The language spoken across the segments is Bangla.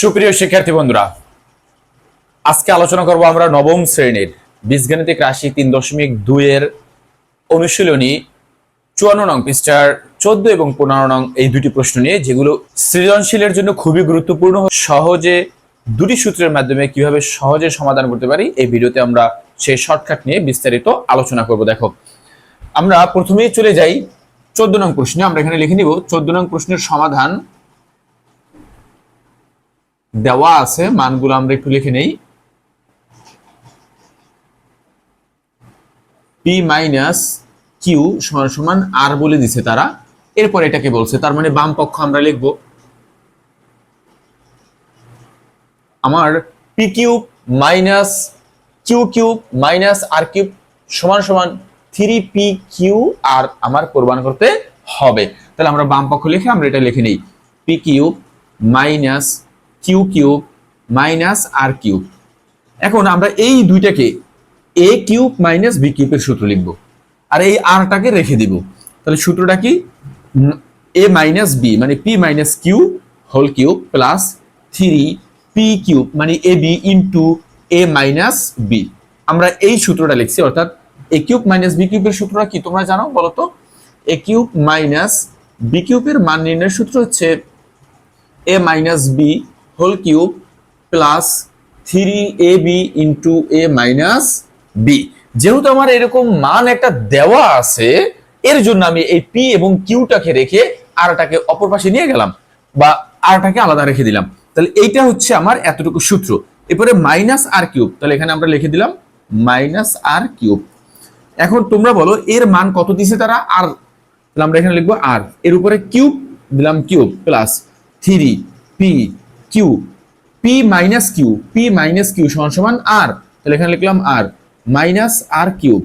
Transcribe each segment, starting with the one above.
সুপ্রিয় শিক্ষার্থী বন্ধুরা, আজকে আলোচনা করব আমরা নবম শ্রেণির বীজগণিতিক রাশি তিন দশমিক দুইয়ের অনুশীলনী চুয়ান্ন নং পৃষ্ঠার চোদ্দ এবং পনেরো নং এই দুটি প্রশ্ন নিয়ে, যেগুলো সৃজনশীলের জন্য খুবই গুরুত্বপূর্ণ। সহজে দুটি সূত্রের মাধ্যমে কীভাবে সহজে সমাধান করতে পারি, এই ভিডিওতে আমরা সেই শর্টকাট নিয়ে বিস্তারিত আলোচনা করব। দেখো, আমরা প্রথমেই চলে যাই চোদ্দ নং প্রশ্নে। আমরা এখানে লিখে নিব, চোদ্দ নং প্রশ্নের সমাধান দেওয়া আছে, মানগুলো আমরা একটু লিখে নেই। পি মাইনাস কিউ সমান সমান আর বলে দিছে তারা। এরপর এটাকে বলছে, তার মানে বাম পক্ষ আমরা লিখব। আমার P cube minus Q cube minus R cube সমান সমান থ্রি পি কিউ আর আমার কোরবান করতে হবে। তাহলে আমরা বাম পক্ষ লিখে আমরা এটা লিখে নেই। P cube minus Q cube minus R cube. এখন আমরা এই দুইটাকে এ কিউব মাইনাস বি কিউবের সূত্র লিখব আর এই আরটাকে রেখে দিব। তাহলে সূত্রটা কি? এ মাইনাস বি মানে P minus Q whole cube plus three P cube মানে A B into A minus B. আমরা এই সূত্রটা লিখছি, অর্থাৎ এ কিউব মাইনাস বি কিউবের সূত্রটা কি তোমরা জানো বলো তো এ কিউব মাইনাস বি কিউবের মান নির্ণয়ের সূত্র হচ্ছে A minus B whole cube plus three A B into A minus B যেহেতু আমার এরকম মান একটা দেওয়া আছে, এর জন্য আমি এই পি এবং কিউটাকে রেখে আরটাকে অপর পাশে নিয়ে গেলাম বা আরটাকে আলাদা রেখে দিলাম। তাহলে এইটা হচ্ছে আমার এতটুকু সূত্র। এরপরে মাইনাস আর কিউব তাহলে এখানে আমরা লিখে দিলাম মাইনাস আর কিউব এখন তোমরা বলো, এর মান কত দিছে তারা? আর আমরা এখানে লিখব আর এর উপরে কিউব দিলাম cube plus three P Q P minus Q P minus Q সমান সমান আর তাহলে এখানে লিখলাম আর মাইনাস আর কিউব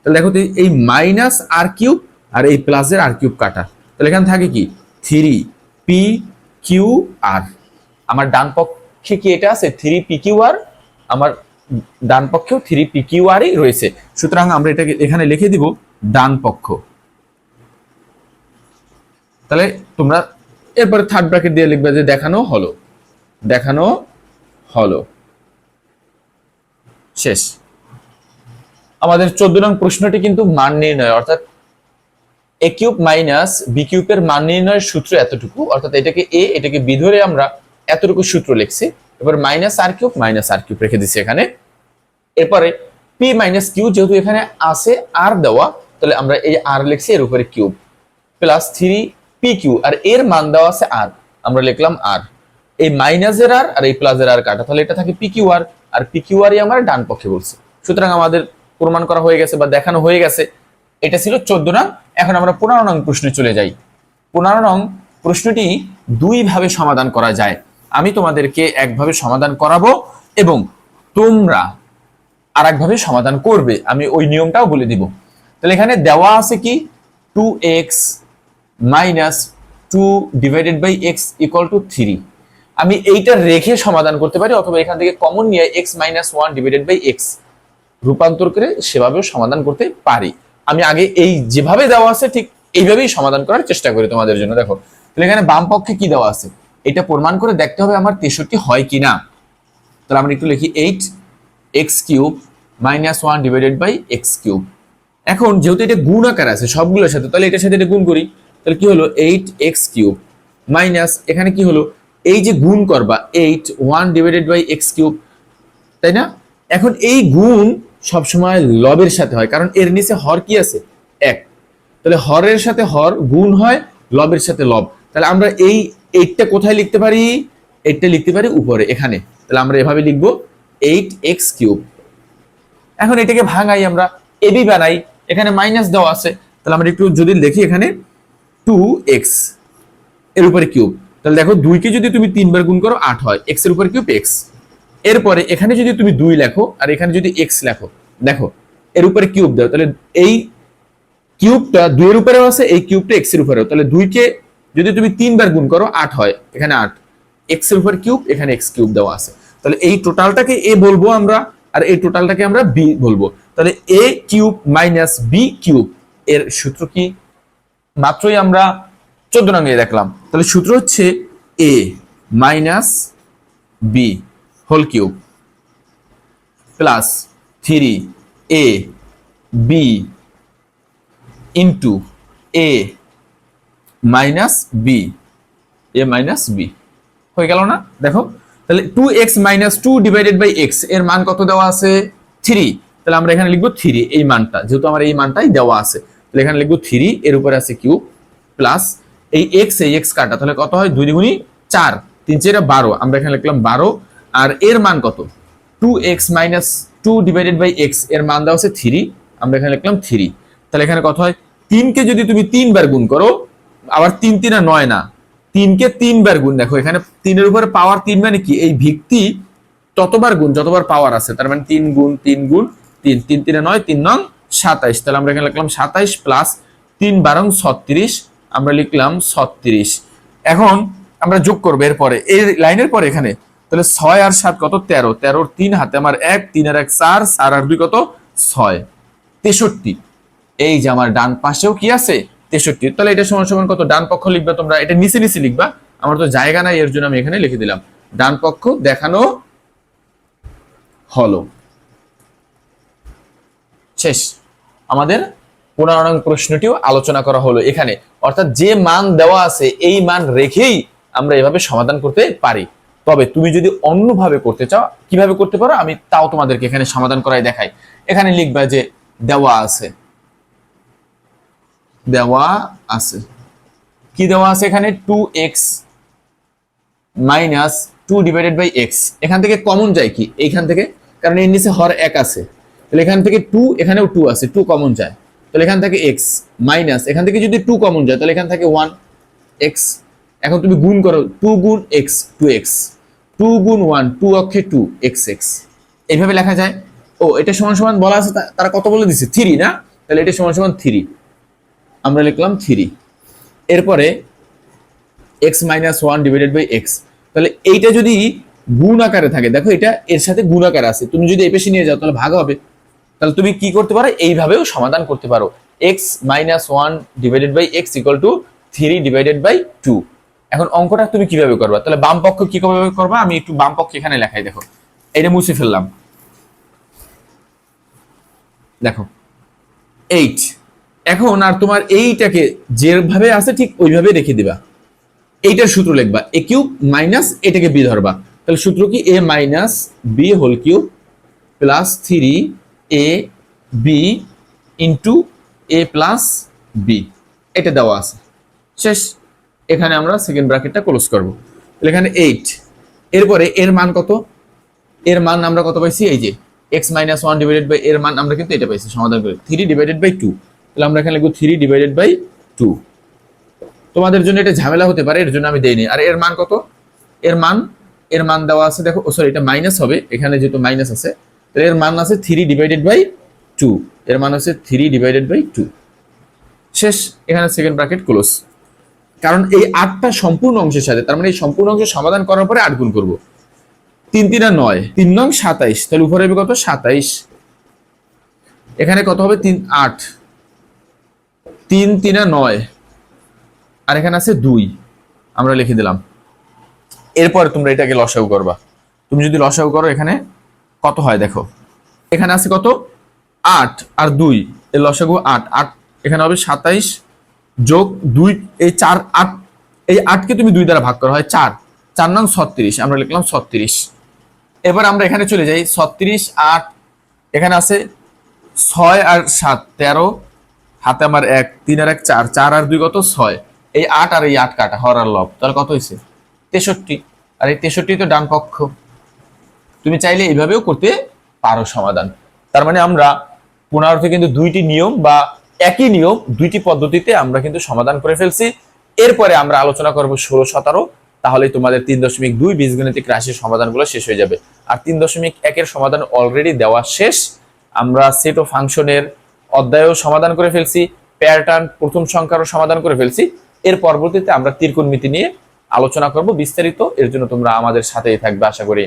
তাহলে দেখো এই মাইনাস আর কিউব আর এই প্লাসের আর কিউব কাটা। তাহলে এখানে থাকে কি? থ্রি পি কিউ আর আমার ডান পক্ষে কি এটা আছে? থ্রি পি কিউ আর আমার ডান পক্ষেও থ্রি পি কিউ আরই রয়েছে। সুতরাং আমরা এটাকে এখানে লিখে দিব ডান পক্ষ। তাহলে তোমরা এরপরে থার্ড ব্র্যাকেট দিয়ে লিখবে যে দেখানো হলো। দেখানো হলো। শেষ। আমাদের চোদ্দ নং প্রশ্নটি কিন্তু মান নির্ণয়, অর্থাৎ এ কিউব মাইনাস বি কিউবের মান নির্ণয়ের সূত্র এতটুকু, অর্থাৎ এটাকে এ এটাকে বি ধরে আমরা এতটুকু সূত্র লিখছি। এবার minus R cube, minus R cube রেখে দিচ্ছি এখানে। এরপরে পি মাইনাস কিউ যেহেতু এখানে আছে আর দেওয়া, তাহলে আমরা এই আর লিখছি এর উপরে cube plus three P Q R এর মান দেওয়া আছে আর আমরা লিখলাম আর এই মাইনাসের আর আর এই প্লাসের আর কাটা। তাহলে এটা থাকে পি কিউ আর আর পি কিউ আরই আমার ডান পক্ষে বলছে। সুতরাং আমাদের প্রমাণ করা হয়ে গেছে বা দেখানো হয়ে গেছে। এটা ছিল চোদ্দ নং। এখন আমরা পনেরো নং প্রশ্নে চলে যাই। পনেরো নং প্রশ্নটি দুইভাবে সমাধান করা যায়। আমি তোমাদেরকে একভাবে সমাধান করাবো এবং তোমরা আর একভাবে সমাধান করবে। আমি ওই নিয়মটাও বলে দিব। তাহলে এখানে দেওয়া আছে কি? Two X minus two divided by X equal to three আমি এইটা রেখে সমাধান করতে পারি, অথবা এখান থেকে কমন নিয়ে X minus one divided by X রূপান্তর করে সেভাবেও সমাধান করতে পারি। আমি আগে এই যেভাবে দেওয়া আছে, ঠিক এইভাবেই সমাধান করার চেষ্টা করি তোমাদের জন্য। দেখো, তাহলে এখানে বাম পক্ষে কি দেওয়া আছে? এটা প্রমাণ করে দেখতে হবে আমার তেষট্টি হয় কি না তাহলে আমরা একটু লিখি eight X cube minus one divided by X cube এখন যেহেতু এটা গুণ আকার আছে সবগুলোর সাথে, তাহলে এটার সাথে এটা গুণ করি। তাহলে কি হলো? এইট এক্স কিউব মাইনাস এখানে কি হলো? এই যে গুণ করবা eight one divided by X cube তাই না? এখন এই গুণ সবসময় লবের সাথে হয়, কারণ এর নিচে হর কি আছে? এক। তাহলে হরের সাথে হর গুণ হয়, লবের সাথে লব। তাহলে আমরা এই এইটটা কোথায় লিখতে পারি? এইটটা লিখতে পারি উপরে, এখানে। তাহলে আমরা এভাবে লিখব এইট এক্স কিউব এখন এটাকে ভাঙাই আমরা এবি বানাই, এখানে মাইনাস দেওয়া আছে। তাহলে আমরা একটু যদি দেখি এখানে টু এক্সের উপরে কিউব তাহলে দেখো দুইকে যদি তুমি তিনবার গুণ করো, আট হয়। এক্সের উপরে কিউব এক্স এরপরে এখানে যদি তুমি দুই লেখো, আর এখানে যদি এক্স লেখো, দেখো, এর উপরে কিউব দাও। তাহলে এই কিউবটা দুইয়ের উপরেও আছে, এই কিউবটা এক্সের উপরেও। তাহলে দুইকে যদি তুমি তিনবার গুণ করো, আট হয়, এখানে আট। এক্সের উপর কিউব এখানে এক্স কিউব দেওয়া আছে। তাহলে এই টোটালটাকে এ বলব আমরা, আর এই টোটালটাকে আমরা বি বলব। তাহলে A cube minus B cube এর সূত্র কি? মাত্রই আমরা চোদ্দ নঙ্গে দেখলাম। তাহলে সূত্র হচ্ছে A minus B whole cube plus three A B into A minus B A minus B হয়ে গেল না? দেখো, তাহলে two X minus two divided by এক্সের মান কত দেওয়া আছে? থ্রি তাহলে আমরা এখানে লিখব থ্রি এই মানটা। যেহেতু আমার এই মানটাই দেওয়া আছে, তাহলে এখানে লিখব থ্রি এর উপরে আছে কিউব প্লাস এই এক্স এই এক্স কাটা, তাহলে কত হয়? দুই দুগুণি চার, তিন চারে বারো, আমরা এখানে লিখলাম বারো, আর এর মান কত? Two X minus two divided by এক্সের মান দেওয়া আছে থ্রি আমরা এখানে লিখলাম থ্রি তাহলে এখানে কত হয়? তিনকে যদি তুমি তিনবার গুণ করো, আবার তিন তিন আর নয় না, তিনকে তিনবার গুণ, দেখো এখানে তিনের উপরে পাওয়ার তিন মানে কি? এই ভিত্তি ততবার গুণ, যতবার পাওয়ার আছে, তার মানে তিন গুণ তিন গুণ, তিন তিন তিনে নয়, তিন নং সাতাইশ, তাহলে আমরা এখানে লিখলাম সাতাইশ প্লাস তিন বারং ছত্রিশ আমরা লিখলাম ছত্রিশ। এখন আমরা যোগ করব এরপরে। এই লাইনের পরে এখানে, তাহলে ছয় আর সাত কত? তেরো। তেরোর তিন হাতে আমার এক, তিন আর এক চার চার আর দুই কত? ছয়। তেষট্টি। এই যে আমার ডান পাশেও কি আছে? তেষট্টি। তাহলে এটা সমান সমান কত? ডান পক্ষ লিখবা তোমরা। এটা নিচে নিচে লিখবা। আমার তো জায়গা নাই, এর জন্য আমি এখানে লিখে দিলাম। ডান পক্ষ দেখানো হলো। শেষ। আমাদের পনেরো প্রশ্নটিও আলোচনা করা হলো এখানে। অর্থাৎ যে মান দেওয়া আছে, এই মান রেখেই আমরা এভাবে সমাধান করতে পারি। তবে তুমি যদি অন্যভাবে করতে চাও, কীভাবে করতে পারো? আমি তাও তোমাদেরকে এখানে সমাধান করাই দেখাই। এখানে লিখবা যে দেওয়া আছে। দেওয়া আছে। কি দেওয়া আছে এখানে? Two X minus two divided by X এখান থেকে কমন যায় কি? এইখান থেকে। কারণ এর নিচে হর এক আছে। তাহলে এখান থেকে টু এখানেও টু আছে। টু কমন যায়। তাহলে এখান থেকে এক্স মাইনাস এখান থেকে যদি টু কমন যায়, তাহলে এখান থেকে ওয়ান এক্স এখন তুমি গুণ করো টু গুণ এক্স টু এক্স টু গুণ ওয়ান টু অক্ষে টু এক্স এক্স এইভাবে লেখা যায়। ও, এটা সমান সমান বলা আছে তারা কত বলে দিচ্ছে থ্রি না? তাহলে এটা সমান সমান থ্রি আমরা লিখলাম থ্রি এরপরে x minus one divided by x তাহলে এইটা যদি গুণ আকারে থাকে, দেখো এটা এর সাথে গুণ আকারে আছে। তুমি যদি এই পেশে নিয়ে যাও, তাহলে ভাগ হবে। তাহলে তুমি কি করতে পারো? এইভাবেও সমাধান করতে পারো। X minus one divided by x equal to three divided by two এখন অঙ্কটা তুমি কীভাবে করবা? তাহলে বাম পক্ষ কীভাবে করবা? আমি একটু বাম পক্ষ এখানে লেখাই, দেখো। এটা মুছে ফেললাম। দেখো। এইট এখন আর তোমার এইটাকে যেভাবে আছে ঠিক ওইভাবে রেখে দিবা। এইটার সূত্র লিখবা। এ কিউব মাইনাস এটাকে বি ধরবা। তাহলে সূত্র কি? A minus b whole cube plus three a b into a plus b এটা দেওয়া আছে। শেষ। এখানে আমরা সেকেন্ড ব্র্যাকেটটা ক্লোজ করব। এখানে এইট এরপরে এর মান কত? এর মান আমরা কত পাইছি? এই যে x minus one divided by এর মান আমরা কিন্তু এটা পাইছি, সমাধান করে। থ্রি ডিভাইডেড বাই টু তাহলে আমরা এখানে লিখব থ্রি ডিভাইডেড বাই টু তোমাদের জন্য এটা ঝামেলা হতে পারে, এর জন্য আমি দেইনি। আর এর মান কত? এর মান এর মান দেওয়া আছে, দেখো সরি এটা মাইনাস হবে। এখানে যেহেতু মাইনাস আছে তাহলে এর মান আছে থ্রি ডিভাইডেড বাই টু এর মান আছে থ্রি ডিভাইডেড বাই টু শেষ, এখানে সেকেন্ড ব্র্যাকেট ক্লোজ কারণ এই আটটা সম্পূর্ণ অংশের সাথে, তার মানে এই সম্পূর্ণ অংশের সমাধান করার পরে আট গুণ করব। তিন, তিনা নয়। তিন নং সাতাইশ। তাহলে উপরে হবে কত? সাতাইশ। এখানে কত হবে? তিন, আট। তিন, তিনা নয়। আর এখানে আছে দুই। আমরা লিখে দিলাম। এরপর তোমরা এটাকে লসাগু করবা। তুমি যদি লসাগু করো এখানে কত হয় দেখো? এখানে আছে কত? আট আর দুই, এর লসাগু আট। আট এখানে হবে সাতাইশ যোগ দুই, এই চার আট, এই আটকে তুমি দুই দ্বারা ভাগ করা, হয় চার। চার নং ছত্রিশ, আমরা লিখলাম ছত্রিশ। এবার আমরা এখানে চলে যাই, ছত্রিশ আট, এখানে আছে ছয় আর সাত, তেরো। হাতে আমার এক, তিন আর এক, চার। চার আর দুই কত? ছয়। এই আট আর এই আট কাটা, হর আর লব। তাহলে কত হয়েছে? তেষট্টি। আর এই তেষট্টি তো ডান পক্ষ তুমি চাইলে এইভাবেও করতে পারো সমাধান। তার মানে আমরা পুনরার্থে কিন্তু দুইটি নিয়ম বা একই নিয়ম, দুইটি পদ্ধতিতে আমরা কিন্তু সমাধান করে ফেলছি। এরপরে আমরা আলোচনা করব ষোলো, সতেরো। তাহলে তোমাদের তিন দশমিক দুই বীজগণিতিক রাশির সমাধানগুলো শেষ হয়ে যাবে। আর তিন দশমিক একের সমাধান অলরেডি দেওয়া শেষ। আমরা সেট ও ফাংশনের অধ্যায়ও সমাধান করে ফেলছি প্যাটার্ন প্রথম সংখ্যারও সমাধান করে ফেলছি। এর পরবর্তীতে আমরা ত্রিকোণমিতি নিয়ে আলোচনা করব বিস্তারিত। এর জন্য তোমরা আমাদের সাথেই থাকবে, আশা করি।